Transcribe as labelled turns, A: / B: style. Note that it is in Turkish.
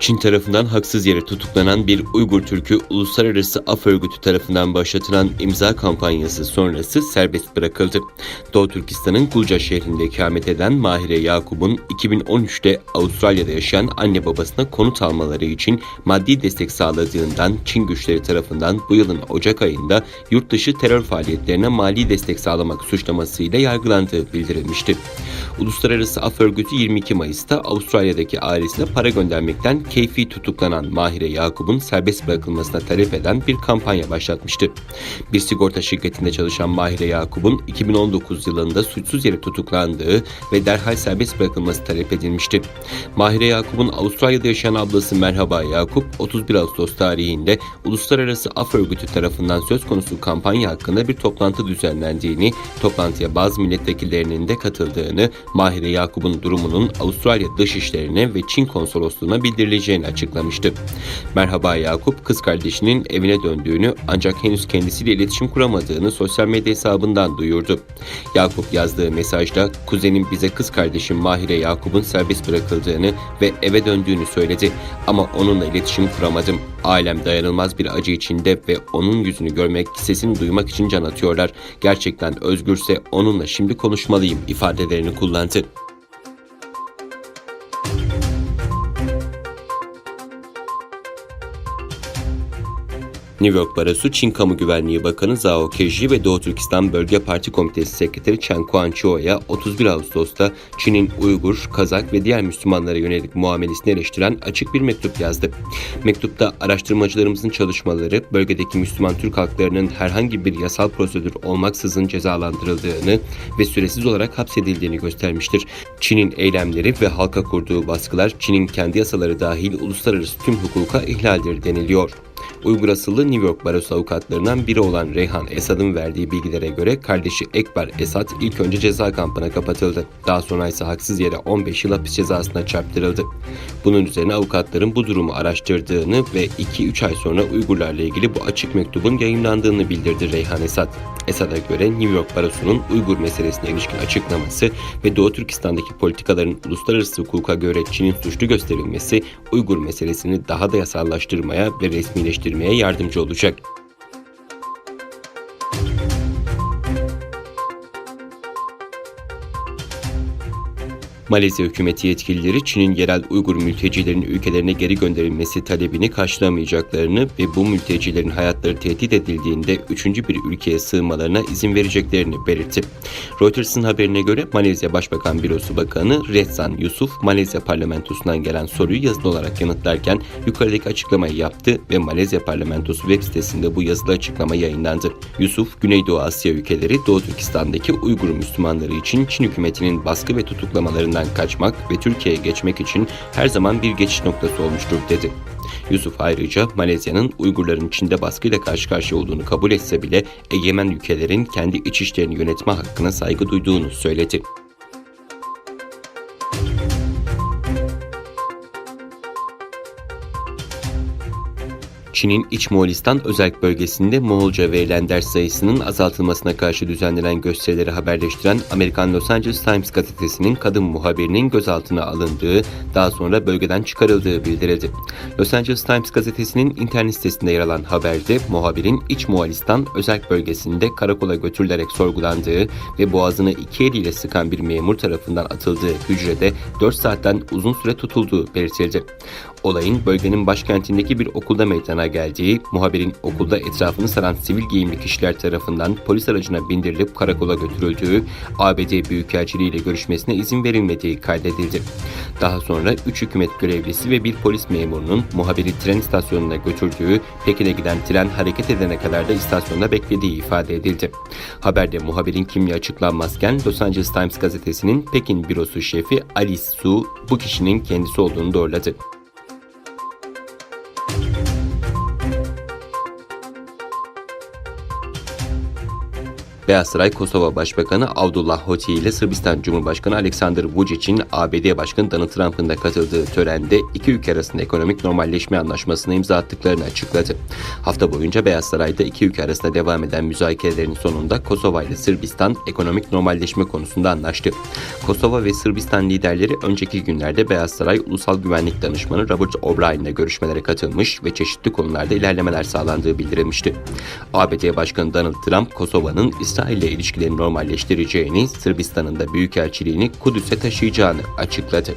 A: Çin tarafından haksız yere tutuklanan bir Uygur Türk'ü Uluslararası Af Örgütü tarafından başlatılan imza kampanyası sonrası serbest bırakıldı. Doğu Türkistan'ın Gulca şehrinde ikamet eden Mahire Yakup'un 2013'te Avustralya'da yaşayan anne babasına konut almaları için maddi destek sağladığından Çin güçleri tarafından bu yılın Ocak ayında yurt dışı terör faaliyetlerine mali destek sağlamak suçlamasıyla yargılandığı bildirilmişti. Uluslararası Af Örgütü 22 Mayıs'ta Avustralya'daki ailesine para göndermekten keyfi tutuklanan Mahire Yakup'un serbest bırakılmasına talep eden bir kampanya başlatmıştı. Bir sigorta şirketinde çalışan Mahire Yakup'un 2019 yılında suçsuz yere tutuklandığı ve derhal serbest bırakılması talep edilmişti. Mahire Yakup'un Avustralya'da yaşayan ablası Merhaba Yakup 31 Ağustos tarihinde Uluslararası Af Örgütü tarafından söz konusu kampanya hakkında bir toplantı düzenlendiğini, toplantıya bazı milletvekillerinin de katıldığını, Mahire Yakup'un durumunun Avustralya Dışişlerine ve Çin Konsolosluğu'na bildirileceğini açıklamıştı. Merhaba Yakup, kız kardeşinin evine döndüğünü ancak henüz kendisiyle iletişim kuramadığını sosyal medya hesabından duyurdu. Yakup yazdığı mesajda kuzenim bize kız kardeşim Mahire Yakup'un serbest bırakıldığını ve eve döndüğünü söyledi ama onunla iletişim kuramadım. Ailem dayanılmaz bir acı içinde ve onun yüzünü görmek, sesini duymak için can atıyorlar. Gerçekten özgürse onunla şimdi konuşmalıyım ifadelerini kullandı. New York Barosu Çin Kamu Güvenliği Bakanı Zhao Keji ve Doğu Türkistan Bölge Parti Komitesi Sekreteri Chen Kuan-choo'ya 31 Ağustos'ta Çin'in Uygur, Kazak ve diğer Müslümanlara yönelik muamelesini eleştiren açık bir mektup yazdı. Mektupta araştırmacılarımızın çalışmaları bölgedeki Müslüman Türk halklarının herhangi bir yasal prosedür olmaksızın cezalandırıldığını ve süresiz olarak hapsedildiğini göstermiştir. Çin'in eylemleri ve halka kurduğu baskılar Çin'in kendi yasaları dahil uluslararası tüm hukuka ihlaldir deniliyor. Uygur asıllı New York Barosu avukatlarından biri olan Reyhan Esad'ın verdiği bilgilere göre kardeşi Ekber Esad ilk önce ceza kampına kapatıldı. Daha sonra ise haksız yere 15 yıl hapis cezasına çarptırıldı. Bunun üzerine avukatların bu durumu araştırdığını ve 2-3 ay sonra Uygurlarla ilgili bu açık mektubun yayınlandığını bildirdi Reyhan Esad. Esad'a göre New York Barosu'nun Uygur meselesine ilişkin açıklaması ve Doğu Türkistan'daki politikaların uluslararası hukuka göre Çin'in suçlu gösterilmesi Uygur meselesini daha da yasallaştırmaya ve resmileştirmeye yardımcı olacak. Malezya hükümeti yetkilileri Çin'in yerel Uygur mültecilerin ülkelerine geri gönderilmesi talebini karşılamayacaklarını ve bu mültecilerin hayatları tehdit edildiğinde üçüncü bir ülkeye sığınmalarına izin vereceklerini belirtti. Reuters'ın haberine göre Malezya Başbakan Bürosu Bakanı Rezan Yusuf, Malezya parlamentosundan gelen soruyu yazılı olarak yanıtlarken yukarıdaki açıklamayı yaptı ve Malezya parlamentosu web sitesinde bu yazılı açıklama yayınlandı. Yusuf, Güneydoğu Asya ülkeleri Doğu Türkistan'daki Uygur Müslümanları için Çin hükümetinin baskı ve tutuklamalarından kaçmak ve Türkiye'ye geçmek için her zaman bir geçiş noktası olmuştur dedi. Yusuf ayrıca Malezya'nın Uygurların Çin'de baskıyla karşı karşıya olduğunu kabul etse bile egemen ülkelerin kendi iç işlerini yönetme hakkına saygı duyduğunu söyledi. Çin'in İç Moğolistan özel bölgesinde Moğolca verilen ders sayısının azaltılmasına karşı düzenlenen gösterileri haberleştiren Amerikan Los Angeles Times gazetesinin kadın muhabirinin gözaltına alındığı, daha sonra bölgeden çıkarıldığı bildirildi. Los Angeles Times gazetesinin internet sitesinde yer alan haberde muhabirin İç Moğolistan özel bölgesinde karakola götürülerek sorgulandığı ve boğazını iki eliyle sıkan bir memur tarafından atıldığı hücrede 4 saatten uzun süre tutulduğu belirtildi. Olayın bölgenin başkentindeki bir okulda meydana geldiği, muhabirin okulda etrafını saran sivil giyimli kişiler tarafından polis aracına bindirilip karakola götürüldüğü, ABD Büyükelçiliği ile görüşmesine izin verilmediği kaydedildi. Daha sonra 3 hükümet görevlisi ve bir polis memurunun muhabiri tren istasyonuna götürdüğü, Pekin'e giden tren hareket edene kadar da istasyonda beklediği ifade edildi. Haberde muhabirin kimliği açıklanmazken Los Angeles Times gazetesinin Pekin bürosu şefi Alice Su bu kişinin kendisi olduğunu doğruladı. Beyaz Saray Kosova Başbakanı Abdullah Hoti ile Sırbistan Cumhurbaşkanı Aleksandar Vučić'in ABD Başkanı Donald Trump'ın da katıldığı törende iki ülke arasında ekonomik normalleşme anlaşmasına imza attıklarını açıkladı. Hafta boyunca Beyaz Saray'da iki ülke arasında devam eden müzakerelerin sonunda Kosova ile Sırbistan ekonomik normalleşme konusunda anlaştı. Kosova ve Sırbistan liderleri önceki günlerde Beyaz Saray Ulusal Güvenlik Danışmanı Robert O'Brien ile görüşmelere katılmış ve çeşitli konularda ilerlemeler sağlandığı bildirilmişti. ABD Başkanı Donald Trump, Kosova'nın İsrail ile ilişkilerini normalleştireceğini, Sırbistan'ın da büyükelçiliğini Kudüs'e taşıyacağını açıkladı.